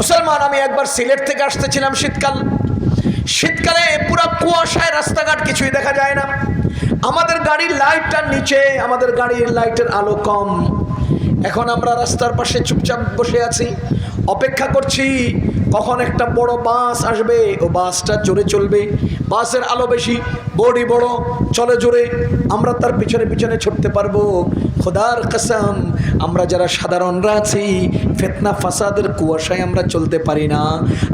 মুসলমান, আমি একবার সিলেট থেকে আসতেছিলাম শীতকাল। শীতকালে পুরো কুয়াশায় রাস্তাঘাট কিছুই দেখা যায় না। আমাদের গাড়ির লাইটটার নিচে, আমাদের গাড়ির লাইটের আলো কম। এখন আমরা রাস্তার পাশে চুপচাপ বসে আছি। অপেক্ষা করছি, কখন একটা বড় বাস আসবে? ও বাসটা জোরে চলবে। বাসের আলো বেশি, বডি বড়, চলে জোরে। আমরা তার পিছনে পিছনে ছুটতে পারব। খোদার কসম আমরা যারা সাধারণরা আছি, ফেতনা, ফাসাদের কুয়াশায় আমরা চলতে পারি না।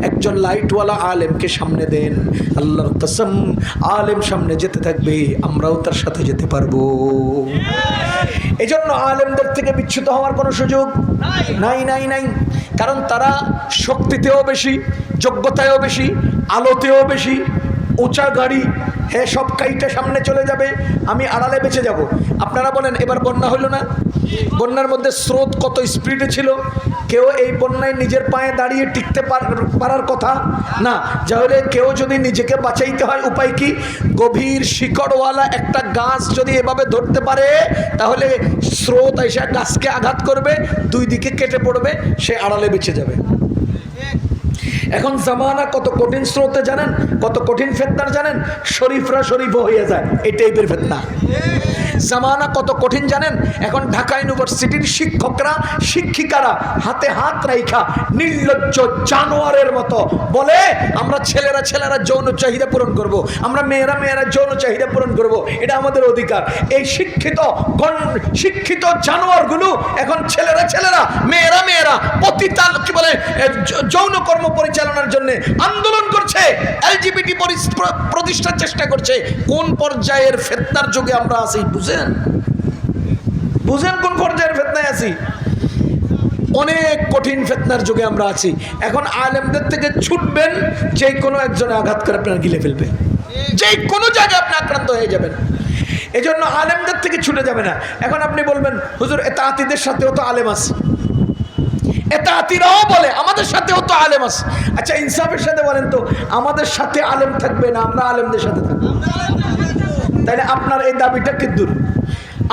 একজন লাইটওয়ালা আলেমকে সামনে দেন। আল্লাহর কসম, আলেম সামনে যেতে থাকবে, আমরাও তার সাথে যেতে পারব। এই জন্য আলেমদের থেকে বিচ্ছুত হওয়ার কোনো সুযোগ নাই নাই নাই। কারণ তারা শক্তিতেও বেশি, যোগ্যতায়ও বেশি, আলোতেও বেশি, উঁচা গাড়ি হ্যাঁ সব কাইটা সামনে চলে যাবে, আমি আড়ালে বেঁচে যাব। আপনারা বলেন, এবার বন্যা হইল না? বন্যার মধ্যে স্রোত কত স্পিডে ছিল? কেউ এই বন্যায় নিজের পায়ে দাঁড়িয়ে টিকতে পার- পারার কথা? না তাহলে কেউ যদি নিজেকে বাঁচাইতে হয়, উপায় কি? গভীর শিকড়ওয়ালা একটা গাছ যদি এভাবে ধরতে পারে, তাহলে স্রোত এসে গাছকে আঘাত করবে, দুই দিকে কেটে পড়বে, সে আড়ালে বেঁচে যাবে। এখন জামানা কত কঠিন স্রোতে জানেন, কত কঠিন ফেতনার জানেন, শরীফরা শরীফও হয়ে যায় এই টাইপের ফেতনা। জামানা কত কঠিন জানেন এখন ঢাকা ইউনিভার্সিটির শিক্ষকরা, শিক্ষিকারা হাতে হাত রাইখা নির্লজ্জ জানোয়ারের মতো বলে, আমরা ছেলেরা ছেলেরা যৌন চাহিদা পূরণ করব। আমরা মেয়েরা মেয়েরা যৌন চাহিদা পূরণ করব। এটা আমাদের অধিকার এই শিক্ষিত শিক্ষিত জানোয়ারগুলো এখন ছেলেরা ছেলেরা, মেয়েরা মেয়েরা পতিতাল কি বলে যৌন কর্ম পরিচালনার জন্য আন্দোলন করছে, এলজিবিটি প্রতিষ্ঠার চেষ্টা করছে কোন পর্যায়ের ফেতনার যুগে আমরা আছি বুঝেন? বুঝেন কোন পর্যায়ের ফেতনায় আছি? অনেক কঠিন ফেতনার যুগে আমরা আছি। এখন আলেমদের থেকে ছুটবেন যে কোনো একজনে আঘাত করে আপনার গিলে ফেলবে যে কোনো জায়গায় আপনি আক্রান্ত হয়ে যাবেন। এই জন্য আলেমদের থেকে ছুটে যাবে না। এখন আপনি বলবেন, হুজুর এ তাঁতিদের সাথেও তো আলেম আছে। এটা আতিরাও বলে, আমাদের সাথেও তো আলেম আছে। আচ্ছা ইনসাফের সাথে বলেন তো, আমাদের সাথে আলেম থাকবে না, আমরা আলেমদের সাথে থাকব। তাইলে আপনার এই দাবিটা কি দূর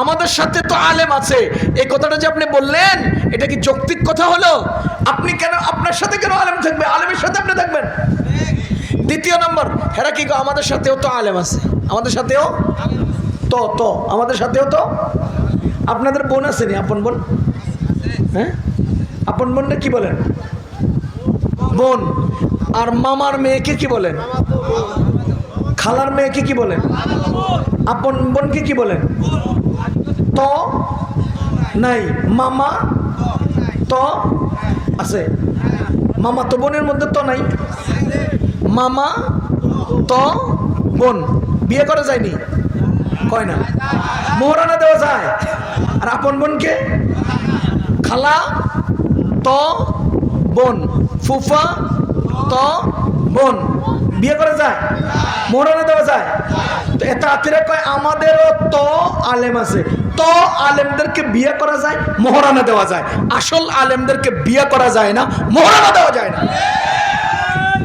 আমাদের সাথে তো আলেম আছে। এই কথাটা যে আপনি বললেন, এটা কি যৌক্তিক কথা হলো? আপনি কেন আপনার সাথে কেন আলেম থাকবে আলেমের সাথে আপনি থাকবেন। দ্বিতীয় নম্বর, হেরা কি আমাদের সাথেও তো আলেম আছে। আমাদের সাথেও? তো তো, আমাদের সাথেও তো? আপনাদের বোন আছে নি? আপন বোন? হ্যাঁ? আপন বোনটা কি বলেন? বোন। আর মামার মেয়েকে কি বলেন? খালার মেয়েকে কি বলেন? আপন বোনকে কি বলেন? তো নাই, মামা তো আছে। মামা তো বোনের মধ্যে তো নাই। মামা তো বোন। বিয়ে করা যায়নি? কয় না। মোহরানা দেওয়া যায়। আর আপন বোনকে? খালা তো বোন। ফুফা, তো বোন বিয়ে করা যায়? মোহরানা দেওয়া যায়? তো এটা আতিরা কয়, আমাদেরও তো আলেম আছে। তো আলেমদেরকে বিয়ে করা যায়, মোহরানা দেওয়া যায়। আসল আলেমদেরকে বিয়ে করা যায় না, মোহরানা দেওয়া যায় না।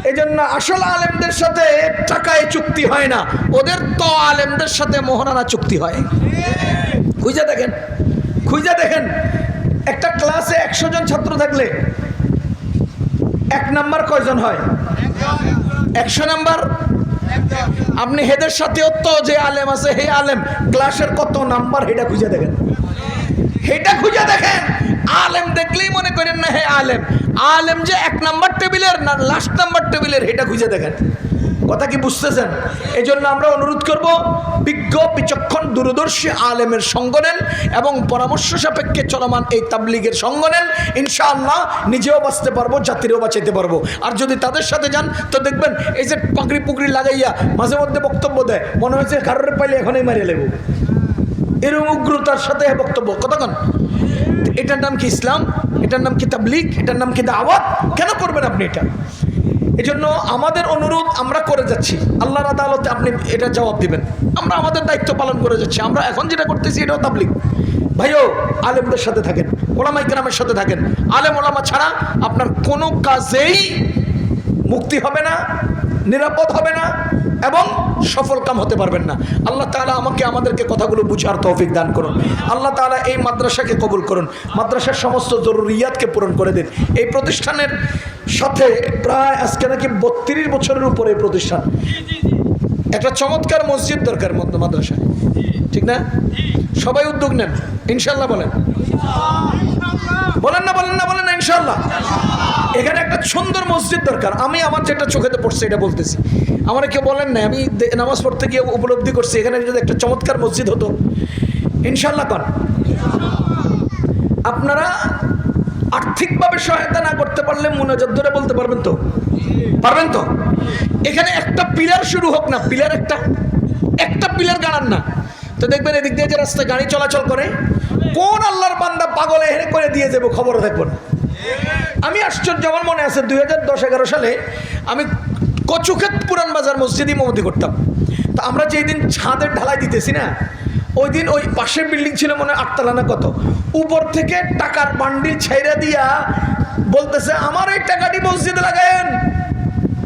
এই জন্য আসল আলেমদের সাথে টাকায় চুক্তি হয় না। ওদের তো আলেমদের সাথে মোহরানা চুক্তি হয়। খুঁজে দেখেন। খুঁজে দেখেন। একটা ক্লাসে একশো জন ছাত্র থাকলে এক নাম্বার কয়জন হয়? একশো নাম্বার? আপনি হেদের সাথে যে আলেম আছে, হে আলেম, ক্লাসের কত নাম্বার হেটা খুঁজে দেখেন। হেটা খুঁজে দেখেন। আলেম দেখলেই মনে করেন না হে আলেম। আলেম যে এক নাম্বার টেবিলের না লাস্ট নাম্বার টেবিলের, হেটা খুঁজে দেখেন। কথা কি বুঝতেছেন? এই জন্য আমরা অনুরোধ করব, বিজ্ঞ, বিচক্ষণ, দূরদর্শী আলেমের সঙ্গ নেন এবং পরামর্শ সাপেক্ষে চলমান এই তাবলিগের সঙ্গ নেন। ইনশাআল্লাহ নিজেও বাঁচতে পারব, জাতিরও বাঁচাইতে পারব। আর যদি তাদের সাথে যান, তো দেখবেন এই যে পাকড়ি পুকড়ি লাগাইয়া মাঝে মধ্যে বক্তব্য দেয়, মনে হয়েছে কারোর পাইলে এখনই মারিয়ে লেবো এরকম উগ্রতার সাথে বক্তব্য কতক্ষণ এটার নাম কি ইসলাম? এটার নাম কি তাবলিগ? এটার নাম কি দাওয়াত? কেন করবেন আপনি এটা? এই জন্য আমাদের অনুরোধ আমরা করে যাচ্ছি। আল্লাহর আদালতে আপনি এটা জবাব দিবেন। আমরা আমাদের দায়িত্ব পালন করে যাচ্ছি। আমরা এখন যেটা করতেছি এটাও তাবলিক ভাইও, আলেমদের সাথে থাকেন। ওলামা ইকরামের সাথে থাকেন। আলেম ওলামা ছাড়া আপনার কোনো কাজেই মুক্তি হবে না, নিরাপদ হবে না। এবং সফল কাম হতে পারবেন না। আল্লাহ তাআলা আমাকে, আমাদেরকে কথাগুলো বুঝার তৌফিক দান করুন। আল্লাহ তাআলা এই মাদ্রাসাকে কবুল করুন। মাদ্রাসার সমস্ত জরুরিয়াতকে পূরণ করে দিন। এই প্রতিষ্ঠানের সাথে প্রায় আজকে নাকি বত্রিশ বছরের উপরে এই প্রতিষ্ঠান। একটা চমৎকার মসজিদ দরকার মধ্য মাদ্রাসায়। ঠিক না? সবাই উদ্যোগ নেন। ইনশাল্লাহ বলেন। বলেন না বলেন না বলেন না ইনশাল্লাহ এখানে একটা সুন্দর মসজিদ দরকার। আমি আমার যেটা চোখেতে পড়ছে, এটা বলতেছি। আমার কেউ বলেন না আমি নামাজ পড়তে গিয়ে উপলব্ধি করছি। এখানে যদি একটা চমৎকার মসজিদ হতো ইনশাল্লাহ কন আপনারা আর্থিকভাবে সহায়তা না করতে পারলে মুনাজাত ধরে বলতে পারবেন তো? পারবেন তো? এখানে একটা পিলার শুরু হোক না, পিলার একটা একটা পিলার গাড়ান না। তো দেখবেন এদিক দিয়ে যে রাস্তায় গাড়ি চলাচল করে কোন আল্লাহর বান্দা পাগলে হেরে করে দিয়ে যাব খবর দেখব না। আমি আশ্চর্য, আমার মনে আছে দুই হাজার দশ এগারো সালে আমি কচুক্ষেত পুরান বাজার মসজিদই মমতি করতাম। তা আমরা যেই দিন ছাদের ঢালাই দিতেছি না, ওই দিন ওই পাশের বিল্ডিং ছিল মনে হয় আটতলা না কত। উপর থেকে টাকার বান্ডিল ছেড়ে দিয়া বলতেছে, আমার এই টাকাটি মসজিদে লাগায়েন।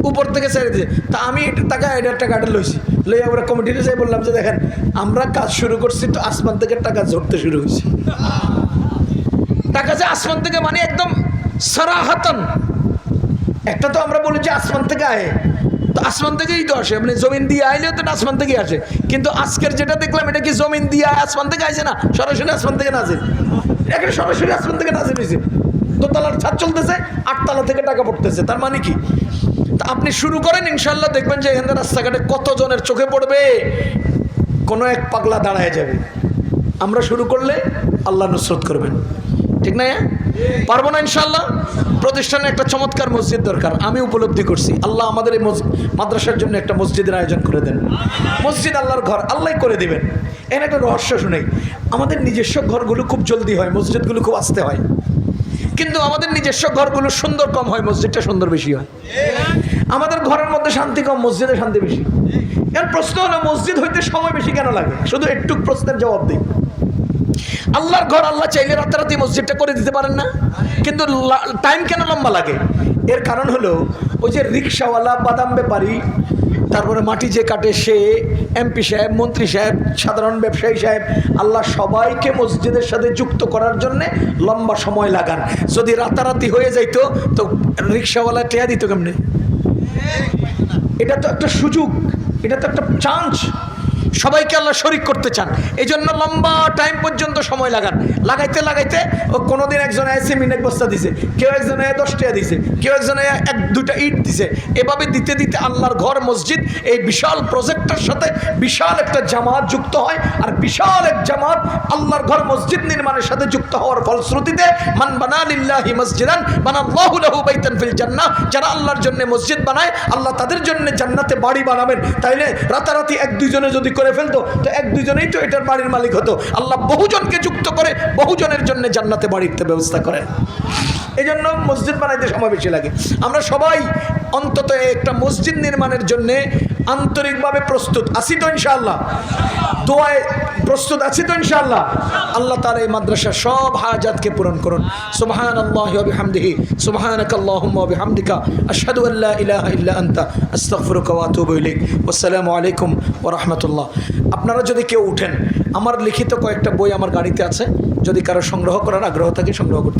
উপর থেকে ছেড়ে দিয়েছে তা আমি টাকা এটার টাকাটা লইছি। লই আমরা কমিটিতে যাই বললাম যে দেখেন, আমরা কাজ শুরু করছি তো আসমান থেকে টাকা ঝরতে শুরু হয়েছে। টাকা যে আসমান থেকে মানে একদম সারাহাতন। একটা তো আমরা বলি যে আসমান থেকে আয় তো আসমান থেকেই তো আসে। মানে জমিন দিয়ে আইলেও তো আসমান থেকেই আসে। কিন্তু আজকের যেটা দেখলাম, এটা কি জমিন দিয়ে আয় আসমান থেকে আসে না? সরাসরি আসমান থেকে নাজে এখানে সরাসরি আসমান থেকে নাজে নিয়েছে দোতলার ছাদ চলতেছে, আটতলা থেকে টাকা পড়তেছে। তার মানে কি? আপনি শুরু করেন ইনশাল্লাহ দেখবেন যে এখানে রাস্তাঘাটে কতজনের চোখে পড়বে, কোনো এক পাগলা দাঁড়ায় যাবে। আমরা শুরু করলে আল্লাহ নুসরত করবেন। ঠিক না পারব না ইনশাল্লাহ প্রতিষ্ঠানে একটা চমৎকার মসজিদ দরকার, আমি উপলব্ধি করছি। আল্লাহ আমাদের এই মাদ্রাসার জন্য একটা মসজিদের আয়োজন করে দেন। মসজিদ আল্লাহর ঘর আল্লাহ করে দিবেন। এখানে একটা রহস্য শুনেই, আমাদের নিজস্ব ঘরগুলো খুব জলদি হয়, মসজিদগুলো খুব আসতে হয়। কিন্তু আমাদের নিজস্ব ঘরগুলো সুন্দর কম হয়, মসজিদটা সুন্দর বেশি হয়। আমাদের ঘরের মধ্যে শান্তি কম, মসজিদে শান্তি বেশি। এর প্রশ্ন হলো, মসজিদ হইতে সময় বেশি কেন লাগে? শুধু একটু প্রশ্নের জবাব দিই। আল্লাহর ঘর আল্লাহ চাইলে রাতারাতি মসজিদটা করে দিতে পারেন না, কিন্তু টাইম কেন লম্বা লাগে? এর কারণ হলো, ওই যে রিক্সাওয়ালা বাদাম ব্যাপারী তারপরে মাটি যে কাটে সে এমপি সাহেব, মন্ত্রী সাহেব, সাধারণ ব্যবসায়ী সাহেব, আল্লাহ সবাইকে মসজিদের সাথে যুক্ত করার জন্যে লম্বা সময় লাগান। যদি রাতারাতি হয়ে যাইতো, তো রিক্সাওয়ালা টেয়া দিত কেমনে? এটা তো একটা সুযোগ, এটা তো একটা চান্স। সবাইকে আল্লাহ শরিক করতে চান। এই জন্য লম্বা টাইম পর্যন্ত সময় লাগান। লাগাইতে লাগাইতে ও কোনোদিন একজন এসে মিনেক বস্তা দিছে, কেউ একজন এ দশ টাকা দিছে, কেউ একজন এক দুটা ইট দিছে। এভাবে দিতে দিতে আল্লাহর ঘর, মসজিদ, এই বিশাল প্রজেক্টের সাথে বিশাল একটা জামাত যুক্ত হয় আর বিশাল এক জামাত আল্লাহর ঘর, মসজিদ নির্মাণের সাথে যুক্ত হওয়ার ফলশ্রুতিতে মান বানা লিল্লাহি মসজিদান বানা আল্লাহু লাহু বাইতান ফিল জান্নাহ। যারা আল্লাহর জন্য মসজিদ বানায়, আল্লাহ তাদের জন্য জান্নাতে বাড়ি বানাবেন। তাইলে রাতারাতি এক, দুইজনে যদি করে ফেলতো, তো এক দুজনেই তো এটার বাড়ির মালিক হতো। আল্লাহ বহুজনকে যুক্ত করে বহুজনের জন্য জান্নাতে বাড়িতে ব্যবস্থা করেন এই জন্য মসজিদ বানাইতে সময় বেশি লাগে। আমরা সবাই অন্তত একটা মসজিদ নির্মাণের জন্য আন্তরিকভাবে প্রস্তুত আছি তো ইনশাআল্লাহ। দোয়ায় প্রস্তুত আছি তো ইনশাআল্লাহ। আল্লাহ তার এই মাদ্রাসার সব হাজাতকে পূরণ করুন। সুবহান আল্লাহ বিহামদিহি সুবহানাক আল্লাহুম্মা ওয়া বিহামদিকা, আশহাদু আল্লা ইলাহা ইল্লা আনতা, আস্তাগফিরুকা ওয়া আতুবু ওয়াসসালামু আলাইকুম ওয়া রাহমাতুল্লাহ। আপনারা যদি কেউ উঠেন, আমার লিখিত কয়েকটা বই আমার গাড়িতে আছে। যদি কারও সংগ্রহ করার আগ্রহ থাকে, সংগ্রহ করতে